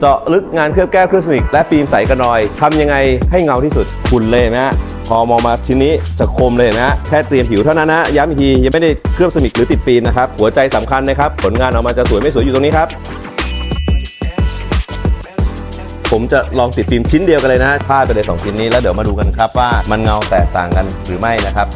เจาะลึกงานเคลือบแก้วเคลือบสมิกและฟิล์มใสกันรอยทำยังไงให้เงาที่สุดคุณเลยนไหมฮะพอมองมาชิ้นนี้จะคมเลยนไหมฮะแค่เตรียมผิวเท่านั้นนะย้ำอีกทียังไม่ได้เคลือบสมิกหรือติดฟิล์มนะครับหัวใจสำคัญนะครับผลงานออกมาจะสวยไม่สวยอยู่ตรงนี้ครับ ผมจะลองติดฟิล์มชิ้นเดียวกันเลยนะฮะพาดไปเลย2ชิ้นนี้แล้วเดี๋ยวมาดูกันครับว่ามันเงาแตกต่างกันหรือไม่นะครับ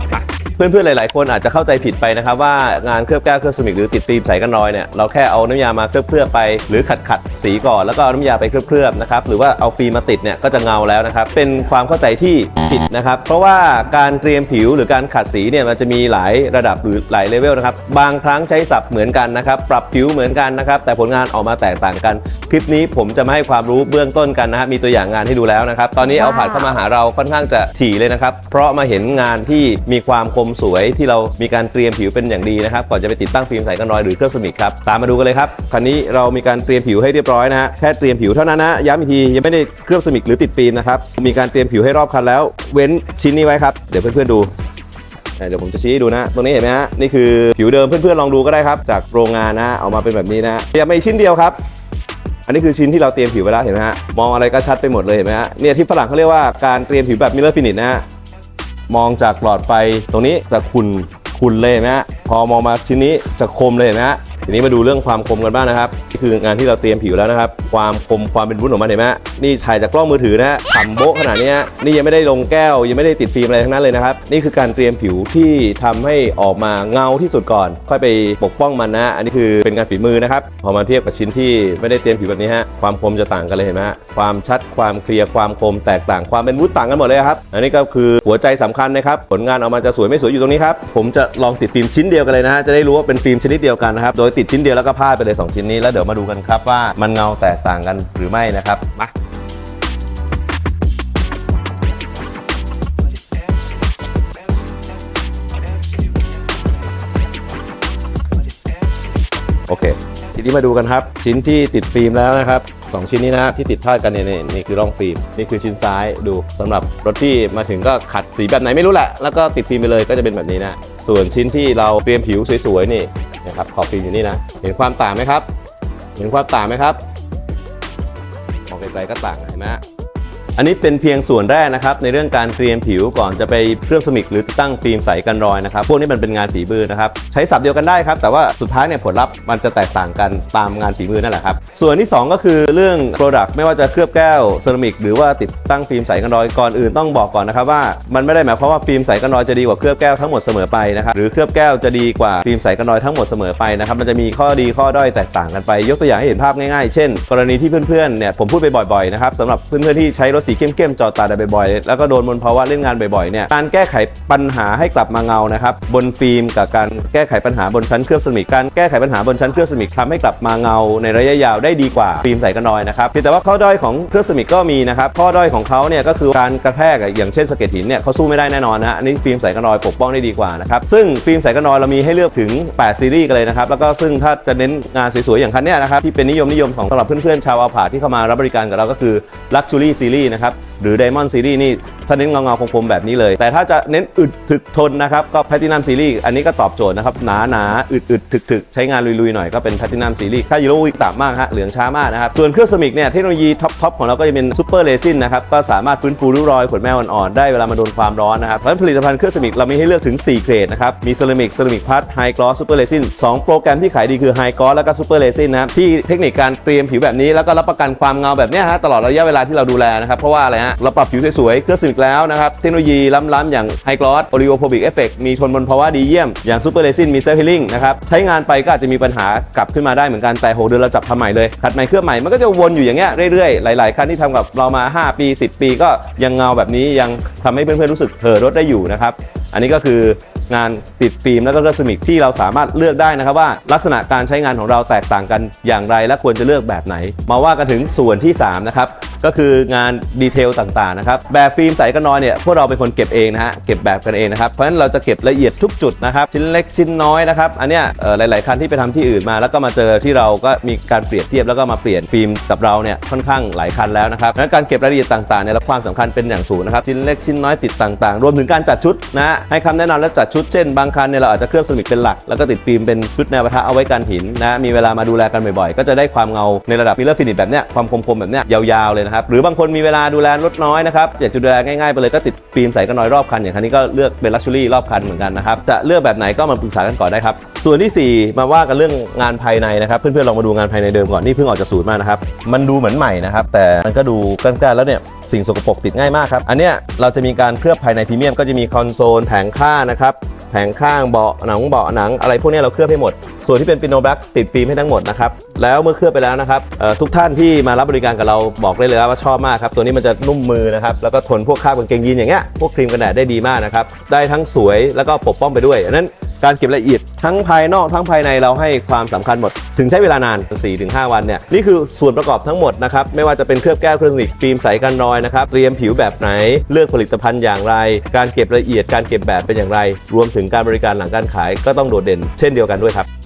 เพื่อนๆ หลายๆ คนอาจจะเข้าใจผิดไปนะครับว่างานเคลือบแก้วเคลือบสมิกหรือติดฟิล์มใสกันรอยเนี่ยเราแค่เอาน้ำยามาเคลือบเคลือบๆไป หรือขัดขัดๆสีก่อนแล้วก็เอาน้ำยาไปเคลือบเคลือบๆนะครับหรือว่าเอาฟิล์มมาติดเนี่ยก็จะเงาแล้วนะครับเป็นความเข้าใจที่ผิดนะครับเพราะว่าการเตรียมผิวหรือการขัดสีเนี่ยมันจะมีหลายระดับหรือหลายเลเวลนะครับบางครั้งใช้ศัพท์เหมือนกันนะครับปรับผิวเหมือนกันนะครับแต่ผลงานออกมาแตกต่างกัน คลิปนี้ผมจะมาให้ความรู้เบื้องต้นกันนะฮะมีตัวอย่างงานให้ดูแล้วนะครับตอนนี้เอาผ่านเข้ามาหาเราค่อนข้างจะถี่เลยนะครับเพราะมาเห็นงานที่มีความคมสวยที่เรามีการเตรียมผิวเป็นอย่างดีนะครับก่อนจะไปติดตั้งฟิล์มใสกันรอยหรือเครื่องสมิกครับตามมาดูกันเลยครับคันนี้เรามีการเตรียมผิวให้เรียบร้อยนะฮะแค่เตรียมผิวเท่านั้นนะย้ำอีกทียังไม่ได้เครื่องสมิกหรือติดฟิล์มนะครับมีการเตรียมผิวให้รอบคันแล้ว เว้นชิ้นนี้ไว้ครับเดี๋ยวเพื่อนๆดูเดี๋ยวผมจะชี้ดูนะตรงนี้เห็นไหมฮะนี่คือผิวเดิมเพื่อนๆลองดูก็ได้ครับ จากโรงงานนะออกมาเป็นแบบนี้นะเตรียมมาอีกชิ้นเดียวครับ อันนี้คือชิ้นที่เราเตรียมผิวไปแล้วเห็นไหมฮะมองอะไรก็ชัดไปหมดเลยเห็นไหมฮะเนี่ยที่ฝรั่งเขาเรียกว่าการเตรียมผิวแบบมิเลอร์ฟินิชนะฮะ มองจากหลอดไฟตรงนี้จะขุ่นขุ่นเลยนะฮะพอมองมาชิ้นนี้จะคมเลยนะฮะ ทีนี้มาดูเรื่องความคมกันบ้างนะครับนี่คืองานที่เราเตรียมผิวแล้วนะครับ ความคมความเป็นวุ้นของมันเห็นไหมฮะนี่ถ่ายจากกล้องมือถือนะฮะฉ่ำโบ๊ะขนาดนี้นี่ยังไม่ได้ลงแก้ว ยังไม่ได้ติดฟิล์มอะไรทั้งนั้นเลยนะครับ นี่คือการเตรียมผิวที่ทำให้ออกมาเงาที่สุดก่อน ค่อยไปปกป้องมันนะฮะอันนี้คือเป็นงานฝีมือนะครับ พอมาเทียบกับชิ้นที่ไม่ได้เตรียมผิวแบบนี้ฮะ ความคมจะต่างกันเลยเห็นไหมฮะ ความชัด ความเคลียร์ ความคมแตกต่าง ความเป็นวุ้นต่างกันหมดเลยครับ อันนี้ก็คือหัวใจสำคัญนะครับ ผลงานออกมาจะสวยไม่สวยอยู่ตรงนี้ครับ ผมจะลองติดฟิล์มชิ้นเดียวกันเลยนะฮะ จะได้รู้ว่าเป็นฟิล์มชนิดเดียวกันนะครับ โดยติดชิ้นเดียวแล้วก็พลาดไปเลย 2 ชิ้นนี้แล้วเดี๋ยวมาดูกันครับว่ามันเงาแตกต่างกันหรือไม่นะครับมาโอเค ทีนี้มาดูกันครับ ชิ้นที่ติดฟิล์มแล้วนะครับสองชิ้นนี้นะที่ติดทอดกันเนี่ยนี่นี่คือร่องฟิล์มนี่คือชิ้นซ้ายดูสำหรับรถที่มาถึงก็ขัดสีแบบไหนไม่รู้แหละแล้วก็ติดฟิล์มไปเลยก็จะเป็นแบบนี้นะส่วนชิ้นที่เราเตรียมผิวสวยๆนี่ นะครับขอบฟิล์มอยู่นี่นะ เห็นความต่างไหมครับ เห็นความต่างไหมครับมองไกลๆก็ต่างเห็นไหมฮะ อันนี้เป็นเพียงส่วนแรกนะครับในเรื่องการเตรียมผิวก่อนจะไปเคลือบสมิกหรือติดตั้งฟิล์มใสกันรอยนะครับพวกนี้มันเป็นงานฝีมือนะครับใช้ศัพท์เดียวกันได้ครับแต่ว่าสุดท้ายเนี่ยผลลัพธ์มันจะแตกต่างกันตามงานฝีมือนั่นแหละครับส่วนที่ 2 ก็คือเรื่อง Product ไม่ว่าจะเคลือบแก้วเซรามิกหรือว่าติดตั้งฟิล์มใสกันรอยก่อนอื่นต้องบอกก่อนนะครับว่ามันไม่ได้หมายความว่าฟิล์มใสกันรอยจะดีกว่าเคลือบแก้วทั้งหมดเสมอไปนะครับหรือเคลือบแก้วจะดีกว่าฟิล์มใสกันรอยทั้งหมดเสมอไปนะครับมันจะมีข้อดีข้อด้อยแตกต่างกันไป ยกตัวอย่างให้เห็นภาพง่ายๆ เช่น กรณีที่เพื่อนๆเนี่ยผมพูดไปบ่อยๆนะครับสำหรับเพื่อนๆที่ใช้รถสีเข้มๆจอตาได้บ่อยๆ แล้วก็โดนมลภาวะเล่นงานบ่อยๆเนี่ยการแก้ไขปัญหาให้กลับมาเงานะครับบนฟิล์มกับการแก้ไขปัญหาบนชั้นเคลือบเซรามิการแก้ไขปัญหาบนชั้นเคลือบเซรามิกทำให้กลับมาเงาในระยะยาวได้ดีกว่าฟิล์มใสกันรอยนะครับเพียงแต่ว่าข้อด้อยของเคลือบเซรามิกก็มีนะครับข้อด้อยของเขาเนี่ยก็คือการกระแทกอย่างเช่นสะเก็ดหินเนี่ยเขาสู้ไม่ได้แน่นอนนะฮะอันนี้ฟิล์มใสกันรอยปกป้องได้ดีกว่านะครับซึ่งฟิล์มใสกันรอยเรามีให้เลือกถึง 8 ซีรีส์กันเลยนะครับแล้วก็ซึ่งถ้าจะเน้นงานสวยๆอย่างคันเนี้ยนะครับที่เป็นนิยมนิยมของสำหรับเพื่อนๆชาวอาผาที่เข้ามารับบริการกับเราก็คือ Luxury Series นะครับ หรือ Diamond Series นี่ ถ้าเน้นเงาๆคมๆแบบนี้เลย แต่ถ้าจะเน้นอึดถึกทนนะครับก็ Platinum Series อันนี้ก็ตอบโจทย์นะครับหนาหนาอึดอึดถึกถึกใช้งานลุยๆหน่อยก็เป็น Platinum Series ค่ายูโรวิกต่ำมากฮะเหลืองช้ามากนะครับส่วนเครื่องสมิกเนี่ยเทคโนโลยีท็อปทของเราก็จะเป็นซูเปอร์เรซินนะครับก็สามารถฟื้นฟูริ้วรอยขนแมวอ่อนๆได้เวลามาโดนความร้อนนะครับเพราะฉะนั้นผลิตภัณฑ์เครื่องสมิกเรามีให้เลือกถึง 4 เกรดนะครับมีเซรามิกเซรามิกพัดไฮกลอสซูเปอร์เรซินสองโปรแกรมที่ขายดีคือไฮกลอสแล้วก็ซูเปอร์เรซินนะครับที่เทคนิคการเตรียมผิวแบบนี้แล้วก็รับประกันความเงาแบบนี้ฮะตลอดระยะเวลาที่เราดูแลนะครับเพราะว่าอะไรฮะเราปรับผิวสวยๆเครื่องสมิกแล้วนะครับเทคโนโลยีล้ำๆอย่างไฮกลอสโอริโอโพบิกเอฟเฟกมีทนมลภาวะดีเยี่ยม อย่างซูเปอร์เรซินมีเซลล์ฮีลิ่งนะครับใช้งานไปก็อาจจะมีปัญหากลับขึ้นมาได้เหมือนกันแต่หกเดือนเราจับทำใหม่เลยขัดใหม่เคลือบใหม่มันก็จะวนอยู่อย่างเงี้ยเรื่อยๆ หลาย ๆ คันที่ทำกับเรามา 5 ปี 10 ปี ก็ยังเงาแบบนี้ยังทำให้เพื่อนๆรู้สึกเถอรถได้อยู่นะครับอันนี้ก็คืองานติดฟิล์มแล้วก็เครื่องสมิกที่เราสามารถเลือกได้นะครับว่าลักษณะการใช้งานของเราแตกต่างกันอย่างไร และควรจะเลือกแบบไหน มาว่ากันถึงส่วนที่3นะครับ ก็คืองานดีเทลต่างๆนะครับแบบฟิล์มใสกันน้อยเนี่ยพวกเราเป็นคนเก็บเองนะฮะเก็บแบบกันเองนะครับเพราะฉะนั้นเราจะเก็บละเอียดทุกจุดนะครับชิ้นเล็กชิ้นน้อยนะครับอันเนี้ยหลาย ๆ คันที่ไปทำที่อื่นมา แล้วก็มาเจอที่เราก็มีการเปรียบเทียบแล้วก็มาเปลี่ยนฟิล์มกับเราเนี่ยค่อนข้างหลายคันแล้วนะครับเพราะฉะนั้นการเก็บรายละเอียดต่างๆเนี่ยและความสำคัญเป็นอย่างสูงนะครับชิ้นเล็กชิ้นน้อยติดต่าง ๆ รวมถึงการจัดชุดนะให้คำแนะนำและจัดชุดเช่นบางคันเนี่ยเราอาจจะเคลือบเซรามิกเป็นหลัก แล้วก็ติดฟิล์มเป็นชุดแนวปะทะเอาไว้กันหินนะมีเวลามาดูแลกันบ่อย ๆ ก็จะได้ความเงาในระดับมิเลอร์ฟินิชแบบเนี้ยความคมๆแบบเนี้ยยาวๆเลยนะครับหรือบางคนมีเวลาดูแลรถน้อยนะครับอยากจะดูแลง่ายๆไปเลยก็ติดฟิล์มใสกันน้อยรอบคันอย่างคันนี้ก็เลือกเป็นลักชัวรี่รอบคันเหมือนกันนะครับจะเลือกแบบไหนก็มาปรึกษากันก่อนได้ครับส่วนที่สี่มาว่ากันเรื่องงานภายในนะครับเพื่อนๆลองมาดูงานภายในเดิมก่อนนี่เพิ่งออกจากศูนย์มานะครับมันดูเหมือนใหม่นะครับแต่มันก็ดูกล้านๆแล้วเนี่ยสิ่งสกปรกติดง่ายมากครับอันเนี้ยเราจะมีการเคลือบภายในพรีเมียมก็จะมีคอนโซลแผงข้านะครับ แผงข้างเบาะหนังเบาะหนังอะไรพวกนี้เราเคลือบให้หมด ส่วนที่เป็นปิโนแบล็กติดฟิล์มให้ทั้งหมดนะครับแล้วเมื่อเคลือบไปแล้วนะครับทุกท่านที่มารับบริการกับเราบอกได้เลยว่าชอบมากครับตัวนี้มันจะนุ่มมือนะครับแล้วก็ทนพวกคราบกางเกงยีนอย่างเงี้ยพวกครีมกันแดดได้ดีมากนะครับได้ทั้งสวยแล้วก็ปกป้องไปด้วยอันนั้น การเก็บละเอียดทั้งภายนอกทั้งภายในเราให้ความสำคัญหมด ถึงใช้เวลานาน 4-5 วันเนี่ยนี่คือส่วนประกอบทั้งหมดนะครับไม่ว่าจะเป็นเคลือบแก้วเครื่องสนิกฟิล์มใสกันรอยนะครับเตรียมผิวแบบไหน เลือกผลิตภัณฑ์อย่างไร การเก็บละเอียดการเก็บแบบเป็นอย่างไร รวมถึงการบริการหลังการขายก็ต้องโดดเด่น เช่นเดียวกันด้วยครับ